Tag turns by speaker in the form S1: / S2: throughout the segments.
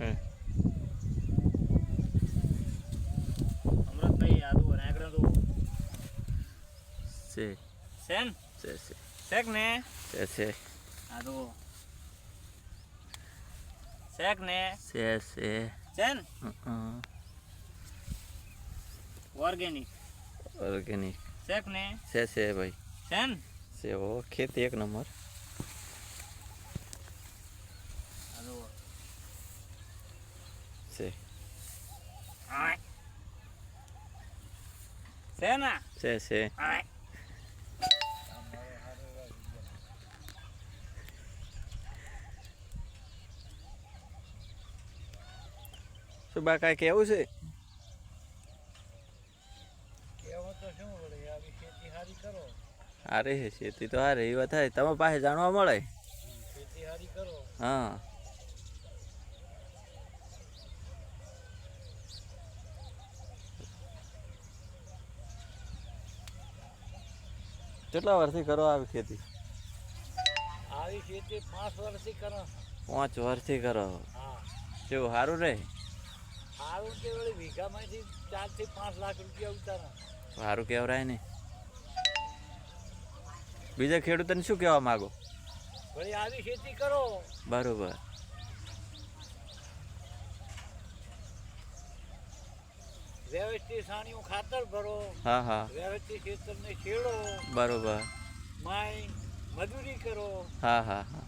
S1: હમ.
S2: અમૃતભાઈ આ તો રાયગડા તો
S1: છે
S2: સેન
S1: છે છે
S2: શેક ને
S1: છે છે
S2: આ તો શેક ને
S1: છે છે
S2: સેન
S1: હં.
S2: ઓર્ગેનિક
S1: ઓર્ગેનિક
S2: શેક ને
S1: છે છે ભાઈ
S2: સેન
S1: છે ઓ ખેતી એક નંબર
S2: આ તો
S1: છે. છે છે શું બા કાંઈ કેવું છે?
S2: કેવો તો શું વળે આવી ખેતી હારી
S1: છે ખેતી તો હારે એ વાત થાય તમે પાસે જાણવા મળે?
S2: ખેતી હારી કરો.
S1: હા. કેટલા વર્ષથી કરો આવી ખેતી?
S2: આવી ખેતી પાંચ વર્ષથી કરો.
S1: પાંચ વર્ષથી કરો?
S2: હા.
S1: કેવું સારું રહે
S2: સારું તે વળી વીઘામાંથી ચારથી પાંચ લાખ રૂપિયા ઉતારા.
S1: સારું કહેવરાય ને. બીજા ખેડૂતોને શું કહેવા માગો?
S2: વળી આવી ખેતી કરો.
S1: બરોબર.
S2: વ્યવસ્થિત સાણિયું ખાતર ભરો
S1: હા હા.
S2: વ્યવસ્થિત ખેતરને છેડો
S1: બરોબર.
S2: માય મજૂરી કરો.
S1: હા હા હા.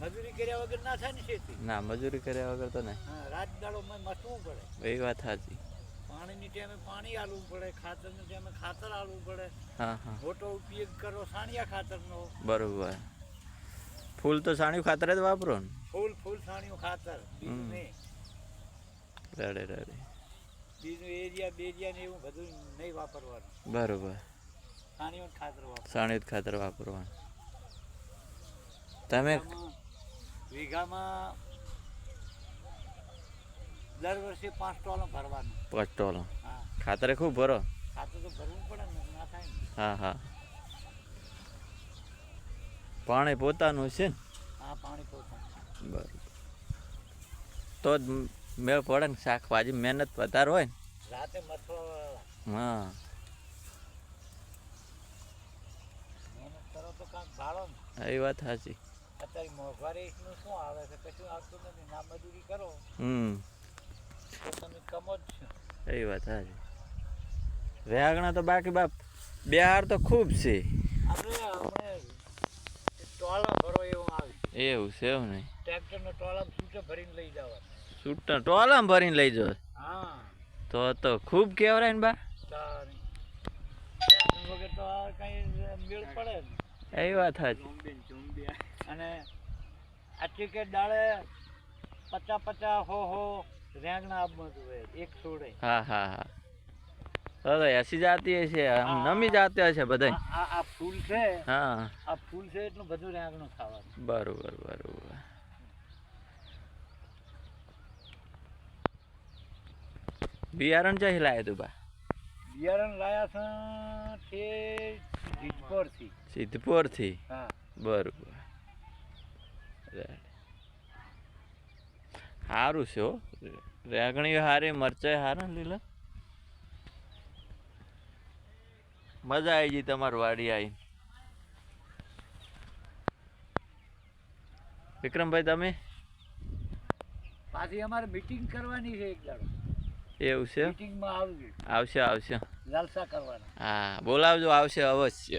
S2: મજૂરી કર્યા વગર ના થાય ને ખેતી?
S1: ના મજૂરી કર્યા વગર તો નહીં.
S2: રાત દાડો મસવું પડે.
S1: એ વાત સાચી.
S2: પાણીની ટાઈમે પાણી આલવું પડે ખાતરની ટાઈમે ખાતર આલવું પડે.
S1: હા હા.
S2: મોટો ઉપયોગ કરો સાણિયા ખાતરનો.
S1: બરોબર. ફૂલ તો સાણિયું ખાતર જ વાપરો ને?
S2: ફૂલ ફૂલ સાણિયું ખાતર
S1: રેડે રેડે.
S2: બીજું એરિયા બેરિયા ને એવું બધું નહીં વાપરવાનું.
S1: બરોબર.
S2: સાણિયું ખાતર
S1: વાપરવાનું. તમે
S2: વીઘામાં દર વર્ષે પાંચ ટોલો ભરવાનું.
S1: પાંચ
S2: ટોલો.
S1: ખાતરે ખૂબ ભરો?
S2: ખાતર તો ભરવું પડે ને થાય
S1: હા હા. પાણી પોતાનું છે ને?
S2: હા પાણી પોતાનું.
S1: બરોબર. તો જ મેળ પડે ને શાકભાજી. મહેનત વધારે હોય ને.
S2: રાતે મથવા
S1: હા.
S2: મહેનત કરો તો કાંઈક ભાળો ને.
S1: એ વાત સાચી.
S2: અત્યારે મોંઘવારીનું શું આવે છે કશું આવતું નથી ના કરો.
S1: હમ.
S2: તો તમે કમો જ છો.
S1: એ વાત સાચી. વ્યાગણા તો બાકી બાપ બિહાર તો ખૂબ છે.
S2: આપણે આપણે ટોળા ભરો એવું આવે.
S1: એવું છે એવું નહીં
S2: ટ્રેક્ટરનો ટોળા સૂટે ભરીને લઈ જવા
S1: છૂટા ટોળામાં ભરીને લઈ
S2: હા
S1: તો તો ખૂબ કેવરાય ને બા.
S2: વગર તો આ કઈ મેળ પડે
S1: એ વાત
S2: ને અને આ ટિકિટ દાડે પચાસ પચાસ હો હો રેંગણા આપવું જોઈએ એક છોડે.
S1: હા હા હા. તો એસી જાતી હશે નમી જાતી હશે બધા
S2: આ આ- આ ફૂલ છે.
S1: હા.
S2: આ ફૂલ છે એટલું બધું રેંગણું ખાવાનું.
S1: બરોબર બરોબર. બિયારણ ચાહી લાવ્યા તું બા?
S2: બિયારણ લાયા છે તે જીજપોરથી
S1: સિદ્ધપુરથી?
S2: હા.
S1: બરોબર. સારું છે હો. રેગણી હારે મરચાઈ હારા લીલા. મજા આવી ગઈ તમારી વાડી આવી વિક્રમભાઈ તમે?
S2: પાછી અમારે મીટિંગ કરવાની છે એક દાડો.
S1: એવું છે? આવશે આવશે. હા બોલાવજો આવશે અવશ્ય.